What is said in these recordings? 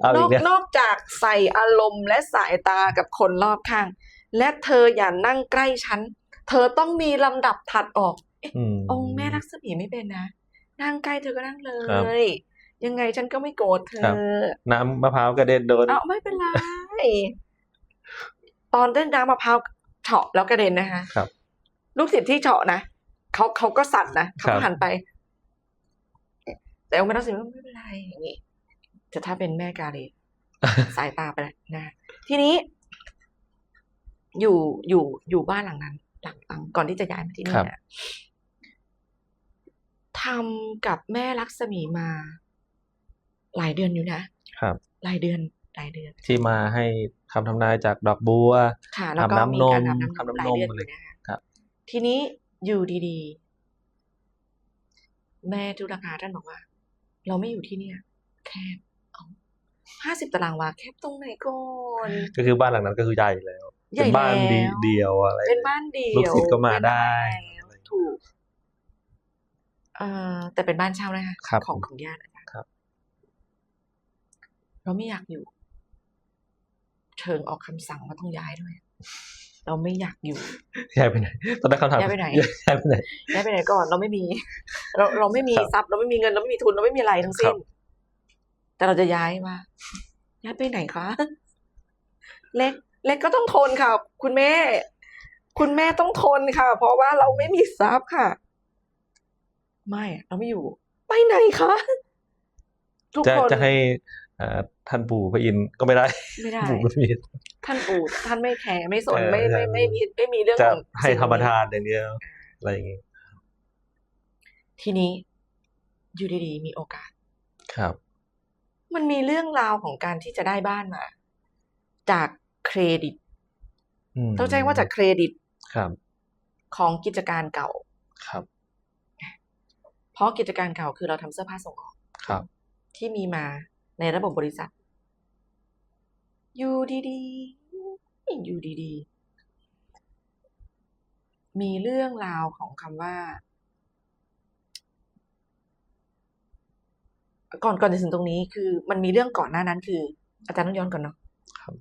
เอานอีอกกเนี่ยนอกจากใส่อารมณ์และสายตากับคนรอบข้าง และเธออย่านั่งใกล้ฉัน เธอต้องมีลำดับถัดออกอืมองค์แม่รักษมีไม่เป็นนะ นั่งใกล้เธอก็นั่งเลครับย ยังไงฉันก็ไม่โกรธเธครับ อ น้ำมะพร้าวกระเด็นโดน เอาไม่เป็นไร ตอนเล่นน้ำมะพร้าวเฉาะแล้วกระเด็นนะคะครับลูกศิษย์ที่เฉาะนะเขาเขาก็สั่นนะเขาครัก็บหันไป แต่องค์แม่รักษมีก็ไม่เป็นไรอย่างนี้ แต่ถ้าเป็นแม่กาลีสายตาไปแล้วนะ ทีนี้ อยู่อยู่อยู่บ้านหลังนั้น หลังหลังก่อนที่จะย้ายมาที่นี่ครับนะทำกับแม่ลักษมีมา หลายเดือนอยู่นะครับ หลายเดือนหลายเดือน ที่มาให้คำทำนายจากดอกบัวค่ะแล้วก็อาบน้ำมีการนมอาบน้ำนมทำน้ำหลายเดือนนมอยู่นะคะครับ ทีนี้อยู่ดีๆ แม่ทุรคาท่านบอกว่า เราไม่อยู่ที่เนี่ย แคบเอา ห้าสิบตารางวาแคบตรงไหนก่อนก็คือบ้านหลังนั้นก็คือใหญ่แล้วใหญ่เป็นบ้านดีแล้วเดียวอะไรเป็นบ้านเดียวลูกศิษย์ก็มาเป็นได้แล้วถูกเอ่อแต่เป็นบ้านเช่านะคะครับของของญาติอาจารย์ครับ เราไม่อยากอยู่ เชิงออกคำสั่งว่าต้องย้ายด้วย เราไม่อยากอยู่ย้ายไปไหนตอนนั้นเขาถามย้ายไปไหนย้ายไปไหนย้ายไปไหนก่อนเราไม่มี เราเราไม่มีครับทรัพย์เราไม่มีเงินเราไม่มีทุนเราไม่มีอะไรทั้งสิ้ครันบ แต่เราจะย้ายว่าย้ายไปไหนคะ เล็ก เล็กก็ต้องทนค่ะ คุณแม่ คุณแม่ต้องทนค่ะ เพราะว่าเราไม่มีทรัพย์ค่ะ ไม่อะเราไม่อยู่ ไปไหนคะทุกจะคน จะให้เอ่อท่านปู่พระอินทร์ก็ไม่ได้ไม่ได้ปู่ไม่มีท่านปู่ท่านไม่แคร์ไม่สนเออไม่ไม่ไม่มีไม่มีเรื่องจะของให้สิ่งธรรมนี้ทานอย่างเดียวอะไรอย่างงี้ทีนี้อยู่ดีๆมีโอกาส ครับ มันมีเรื่องราวของการที่จะได้บ้านมา จากเครดิตมต้องแจ้งว่าจากเครดิตครับของกิจการเก่าครับ เพราะกิจการเก่าคือเราทำเสื้อผ้าส่งออกครับ ที่มีมาในระบบบริษัทอยู่ดีๆอยู่ดีๆมีเรื่องราวของคำว่า ก่อนก่อนจะถึงตรงนี้คือมันมีเรื่องก่อนหน้านั้น คือ อาจารย์ต้องย้อนก่อนเนาะครับ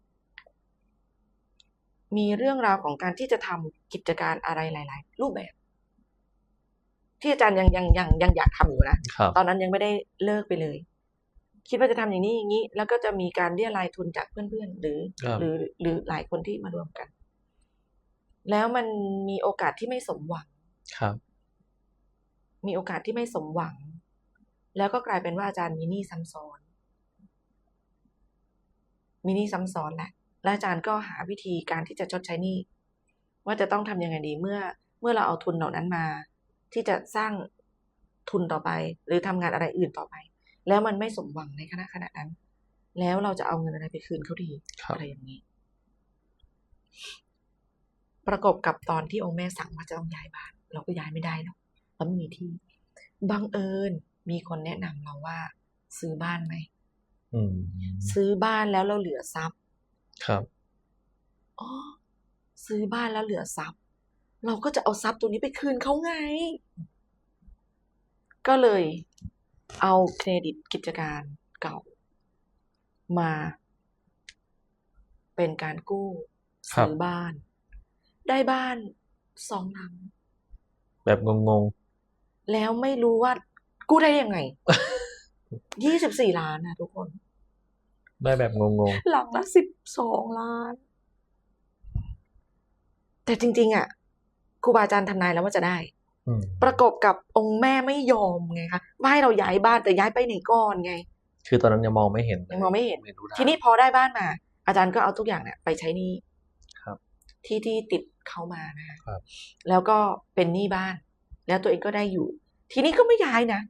มีเรื่องราวของการที่จะทำกิจการอะไรหลาย ๆ รูปแบบ ที่อาจารย์ยังยังยังยังอยากทำอยู่นะครับตอนนั้นยังไม่ได้เลิกไปเลย คิดว่าจะทำอย่างนี้อย่างนี้ แล้วก็จะมีการเรียรายทุนจากเพื่อนๆหรือครับหรือหรือหลายคนที่มารวมกัน แล้วมันมีโอกาสที่ไม่สมหวังครับ มีโอกาสที่ไม่สมหวัง แล้วก็กลายเป็นว่าอาจารย์มีหนี้ซ้ำซ้อนมีหนี้ซ้ำซ้อนแหละและอาจารย์ก็หาวิธีการที่จะชดใช้หนี้ว่าจะต้องทำยังไงดีเมื่อเมื่อเราเอาทุนเหล่านั้นมา ที่จะสร้างทุนต่อไป หรือทำงานอะไรอื่นต่อไป แล้วมันไม่สมหวังในขณะขณะนั้น แล้วเราจะเอาเงินอะไรไปคืนเขาดีครับอะไรอย่างนี้ ประกบกับตอนที่องค์แม่สั่งว่าจะต้องย้ายบ้าน เราก็ย้ายไม่ได้หรอกเราไม่มีที่บังเอิญ มีคนแนะนำเราว่า ซื้อบ้านไหมอืมซื้อบ้านแล้วเราเหลือทรัพย์ ครับอ๋อซื้อบ้านแล้วเหลือทรัพย์ เราก็จะเอาทรัพย์ตัวนี้ไปคืนเขาไง ก็เลยเอาเครดิตกิจการเก่า มา เป็นการกู้ครับซื้อบ้าน ได้บ้านสองหลัง แบบงงแล้วไม่รู้ว่า กู้ได้ยังไงยี่สิบสี่ล้านนะทุกคนๆได้แบบงงหลังละสิบสองล้าน แต่จริง ๆ อะครูบาอาจารย์ทำนายแล้วว่าจะได้ๆอืมประกบกับองค์แม่ไม่ยอมไงคะว่าให้เราย้ายบ้านแต่ย้ายไปไหนก่อนไง คือตอนนั้นยังมองไม่เห็นเลยังมองไม่เห็นไม่รู้ทางทีนี้พอได้บ้านมา อาจารย์ก็เอาทุกอย่างเนี่ยไปใช้หนี้ครับที่ที่ติดเขามานะครับ แล้วก็เป็นหนี้บ้าน แล้วตัวเองก็ได้อยู่ ทีนี้ก็ไม่ย้ายนะ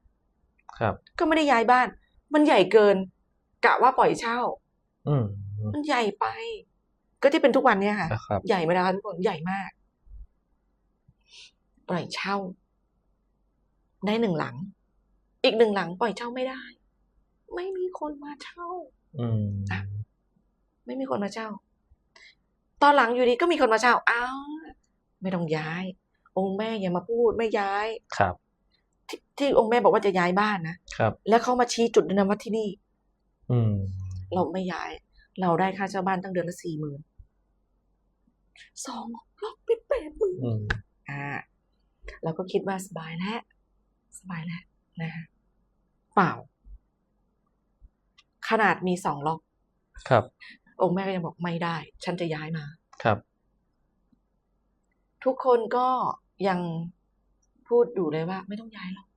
ครับ ก็ไม่ได้ย้ายบ้าน มันใหญ่เกินกะว่าปล่อยเช่า อืมมันใหญ่ไป ก็ที่เป็นทุกวันเนี่ยค่ะนะครับใหญ่ไหมนะคะทุกคนใหญ่มาก ปล่อยเช่า ได้หนึ่งหลัง อีกหนึ่งหลังปล่อยเช่าไม่ได้ ไม่มีคนมาเช่า อืมอะไม่มีคนมาเช่า ตอนหลังอยู่ดีก็มีคนมาเช่าอ้าวไม่ต้องย้าย องค์แม่อย่ามาพูดไม่ย้ายครับ ทที่องค์แม่บอกว่าจะย้ายบ้านนะครับ แล้วเขามาชี้จุดด้วยนะว่าที่นี่ อืม เราไม่ย้าย เราได้ค่าเช่าบ้านตั้งเดือนละสี่หมื่นสองล็อกเป็นแปดหมื่นอืมอ่าเราก็คิดว่าสบายแล้วสบายแล้วนะคะเปล่า ขนาดมีสองล็อก ครับ องค์แม่ก็ยังบอกไม่ได้ ฉันจะย้ายมา ครับ ทุกคนก็ยัง พูดอยู่เลยว่า ไม่ต้องย้ายหรอก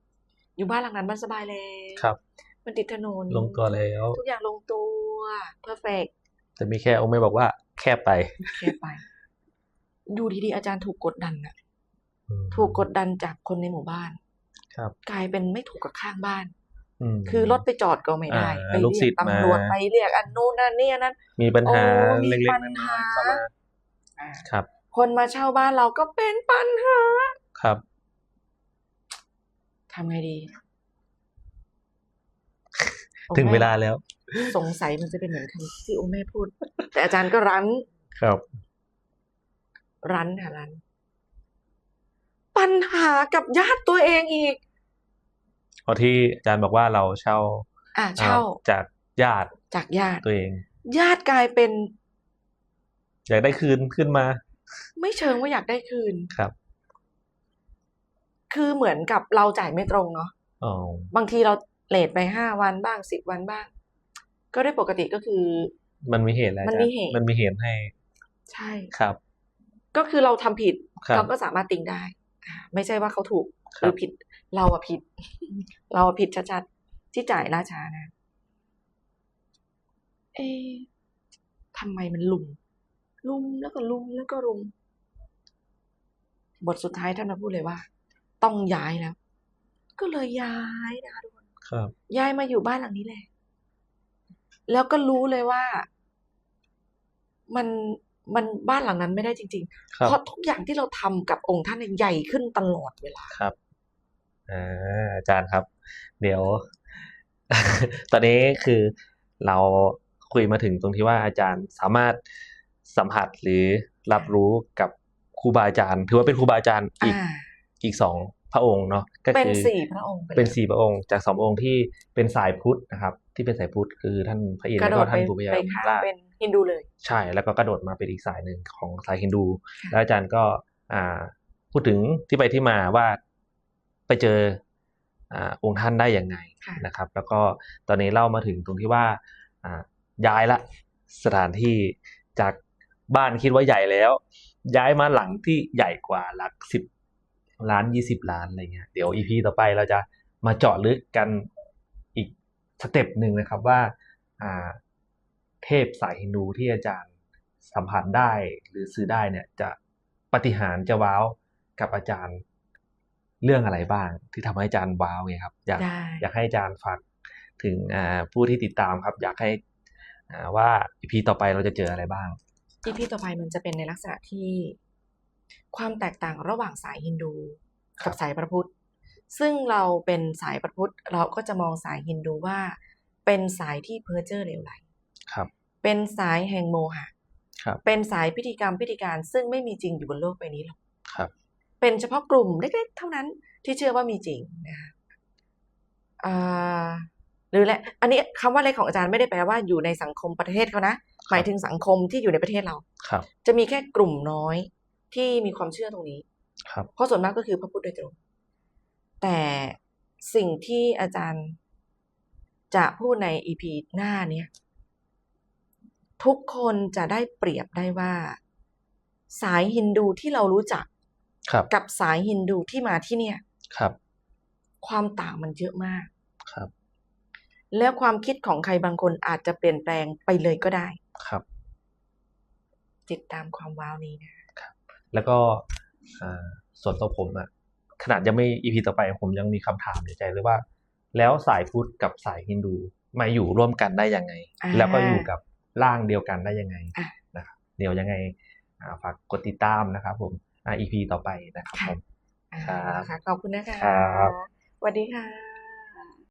อยู่บ้านหลังนั้นมันสบายแล้วครับ มันติดถนนลงตัวแล้ว ทุกอย่างลงตัวเพอร์เฟกแต่มีแค่องค์แม่บอกว่า แคบไปแค่ไป ดูดีๆอาจารย์ถูกกดดันอะอืมถูกกดดันจากคนในหมู่บ้าน ครับ กลายเป็นไม่ถูกกับข้างบ้านมคือรถไปจอดก็ไม่ได้อ่าไปลูกศิเรีษยย์กตำรวจมาไปเรียกอันนู้นนั่นนี่อันนั้น มีปัญหาโอ้มีเล็กปัญๆน้หาอยๆเข้ามาอ่าครับ คนมาเช่าบ้านเราก็เป็นปัญหาครับ ทำไงดี ถึงเวลาโอ้แม่แล้ว สงสัยมันจะเป็นเหมือนคำที่โอแม่พูด แต่อาจารย์ก็รั้น ครับ รั้นค่ะรั้น ปัญหากับญาติตัวเองอีกเพราะที่อาจารย์บอกว่าเราเช่า อะเช่าอ่จากญาติจากญาติตัวเอง ญาติกลายเป็น อยากได้คืนขึ้นมา ไม่เชิงว่าอยากได้คืนครับ คือเหมือนกับเราจ่ายไม่ตรงเนาะอ๋อบางทีเราเลทไปห้าวันบ้างสิบวันบ้าง ก็ได้ปกติก็คือ มันมีเหตุแล้วมันอาจารย์มีเหตุมันมีเหตุให้ ใช่ครับ ก็คือเราทำผิดครับเราก็สามารถติงได้อ่าไม่ใช่ว่าเขาถูกคหรับรือผิด เราอะผิด เราอะผิดชัดๆที่จ่ายล่าช้านะ เอ๊ะทำไมมันลุม ลุมแล้วก็ลุมแล้วก็รุม บทสุดท้ายท่านมาพูดเลยว่า ต้องย้ายแล้ว ก็เลยย้ายนะคะทุกคนครับ ย้ายมาอยู่บ้านหลังนี้แหละ แล้วก็รู้เลยว่า มันมันบ้านหลังนั้นไม่ได้จริง ๆ ครับ เพราะทุกอย่างที่เราทำกับองค์ท่านเนี่ยใหญ่ขึ้นตลอดเวลา ครับอ่าอาจารย์ครับ เดี๋ยว ตอนนี้คือเราคุยมาถึงตรงที่ว่าอาจารย์สามารถสัมผัสหรือรับรู้กับครูบาอาจารย์ ถือว่าเป็นครูบาอาจารย์อีก อ่า อีกสองพระองค์เนาะก็เป็นคือสี่พระองค์ไปเลยเป็นสี่พระองค์จากสองพระองค์ที่เป็นสายพุทธนะครับ ที่เป็นสายพุทธคือท่านพระอินทร์กระแล้วโดก็ดไปท่านปู่พญาไปยมข้ามราชเป็นฮินดูเลย ใช่แล้วก็กระโดดมาเป็นอีกสายหนึ่งของสายฮินดูค่ะแล้วอาจารย์ก็อ่าพูดถึงที่ไปที่มาว่าไปเจออ่าองค์ท่านได้ยังไงค่ะนะครับ แล้วก็ตอนนี้เล่ามาถึงตรงที่ว่าอ่าย้ายละสถานที่จากบ้านคิดว่าใหญ่แล้ว ย้ายมาหลังที่ใหญ่กว่าหลักสิบ ล้านยี่สิบล้านอะไรเงี้ยเดี๋ยวอีพีต่อไปเราจะมาเจาะลึกกันอีกสเต็ปหนึ่งนะครับว่าอ่าเทพสายฮินดูที่อาจารย์สัมผัสได้หรือซื้อได้เนี่ยจะปฏิหารย์จะว้าวกับอาจารย์เรื่องอะไรบ้างที่ทำให้อาจารย์ว้าวไงครับ อยากได้อยากให้อาจารย์ฝากถึงอ่าผู้ที่ติดตามครับ อยากให้อ่าว่าอีพีต่อไปเราจะเจออะไรบ้างอีพีต่อไปมันจะเป็นในลักษณะที่ ความแตกต่างระหว่างสายฮินดูครักับบสายพระพุทธ ซึ่งเราเป็นสายพระพุทธเราก็จะมองสายฮินดูว่า เป็นสายที่เพ้อเจ้อเหลวไหลครับ เป็นสายแห่งโมหะครับเป็นสายพิธีกรรมพิธีการซึ่งไม่มีจริงอยู่บนโลกใบนี้หรอกครับ เป็นเฉพาะกลุ่มเล็กๆเท่านั้นที่เชื่อว่ามีจริงนะคะอ่าหรือแหละอันนี้คำว่าเล็กของอาจารย์ไม่ได้แปลว่าอยู่ในสังคมประเทศเขานะหมายถึงสังคมที่อยู่ในประเทศเราครับ จะมีแค่กลุ่มน้อย ที่มีความเชื่อตรงนี้ ครับ เพราะส่วนมากก็คือพระพุทธโดยตรง แต่สิ่งที่อาจารย์จะพูดในอีพีหน้าเนี่ยทุกคนจะได้เปรียบได้ว่า สายฮินดูที่เรารู้จักครับกับสายฮินดูที่มาที่เนี่ย ครับ ความต่างมันเยอะมาก ครับ แล้วความคิดของใครบางคนอาจจะเปลี่ยนแปลงไปเลยก็ได้ ครับ ติดตามความว้าวนี้นะ แล้วก็อ่าส่วนตัวผมอะขนาดยังไม่อีพีต่อไปผมยังมีคำถามในใจเลยว่า แล้วสายพุทธกับสายฮินดูมาอยู่ร่วมกันได้ยังไงอ่าแล้วก็อยู่กับร่างเดียวกันได้ยังไงอะนะครับเดี๋ยวยังไงอ่าฝากกดติดตามนะครับผมอ่าอีพีต่อไปนะครับผมอ่าครับนะคะขอบคุณนะคะครับสวัสดีค่ะ